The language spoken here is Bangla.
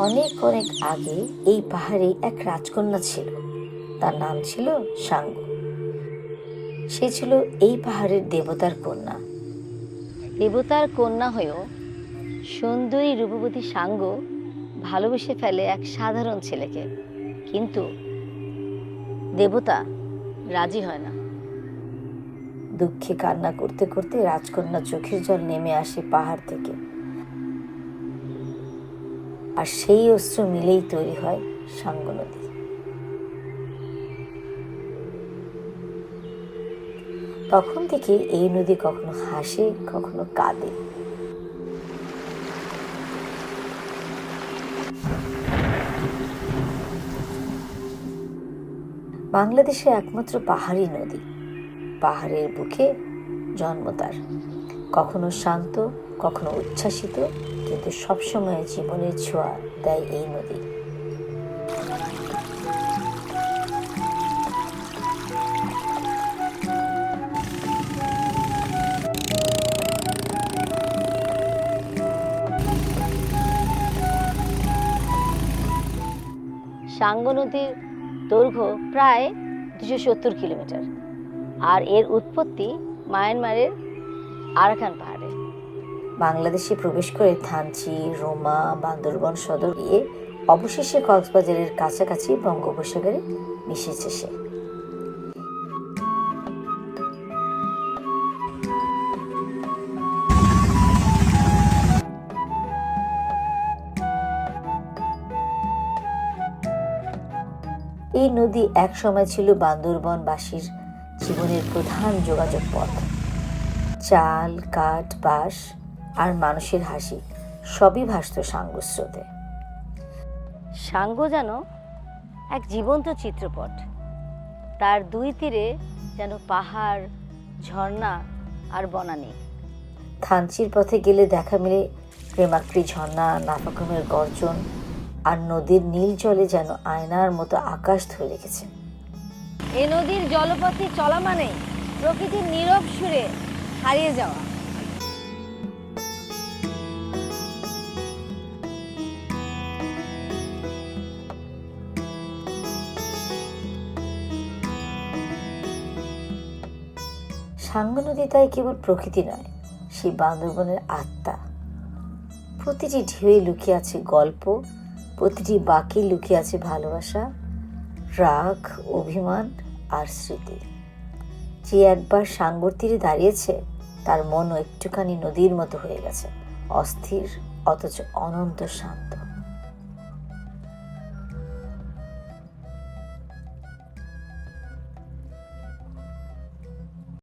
অনেক অনেক আগে এই পাহাড়ে এক রাজকন্যা ছিল। তার নাম ছিল সাঙ্গ। সে ছিল এই পাহাড়ের দেবতার কন্যা। দেবতার কন্যা হয়েও সুন্দরী রূপবতী সাঙ্গ ভালোবেসে ফেলে এক সাধারণ ছেলেকে। কিন্তু দেবতা রাজি হয় না। দুঃখে কান্না করতে করতে রাজকন্যা চোখের জল নেমে আসে পাহাড় থেকে। আর সেই অস্ত্র মিলেই তৈরি হয় সাঙ্গ নদী তখন থেকে এই নদী কখনো হাসে, কখনো কাঁদে। বাংলাদেশে একমাত্র পাহাড়ি নদী। পাহাড়ের বুকে জন্ম তার। কখনো শান্ত কখনো উচ্ছ্বাসিত, কিন্তু সবসময় জীবনের ছোঁয়া দেয় এই নদী। সাঙ্গ নদীর দৈর্ঘ্য প্রায় দুশো সত্তর কিলোমিটার, আর এর উৎপত্তি মায়ানমারের আরাকান পাহাড়ে। বাংলাদেশে প্রবেশ করে থানচি, রোমা, বান্দরবন সদর গিয়ে অবশেষে কক্সবাজারের কাছাকাছি বঙ্গোপসাগরে মিশেছে সে। এই নদী এক সময় ছিল বান্দরবনবাসীর জীবনের প্রধান যোগাযোগ পথ। চাল, কাঠ, বাঁশ আর মানুষের হাসি সবই ভাসত সাঙ্গস্রোতে। সাঙ্গ যেন এক জীবন্ত চিত্রপট। তার দুই তীরে যেন পাহাড়, ঝর্ণা আর বনানী। থানচির পথে গেলে দেখা মিলে প্রেমাক্রি ঝর্ণা নাফাকুমের গর্জন আর নদীর নীল জলে যেন আয়নার মতো আকাশ ধরে রেখেছে। এ নদীর জলপথে চলা মানে প্রকৃতির নীরব সুরে হারিয়ে যাওয়া। সাঙ্গ নদী তাই কেবল প্রকৃতি নয় সেই বান্দরবনের আত্মা। প্রতিটি ঢেউয়ে লুকিয়ে আছে গল্প, প্রতিটি বাকি লুকিয়ে আছে ভালোবাসা, রাগ, অভিমান আর স্মৃতি। যে একবার সাঙ্গর তীরে দাঁড়িয়েছে, তার মনও একটুখানি নদীর মতো হয়ে গেছে, অস্থির, অথচ অনন্ত শান্ত।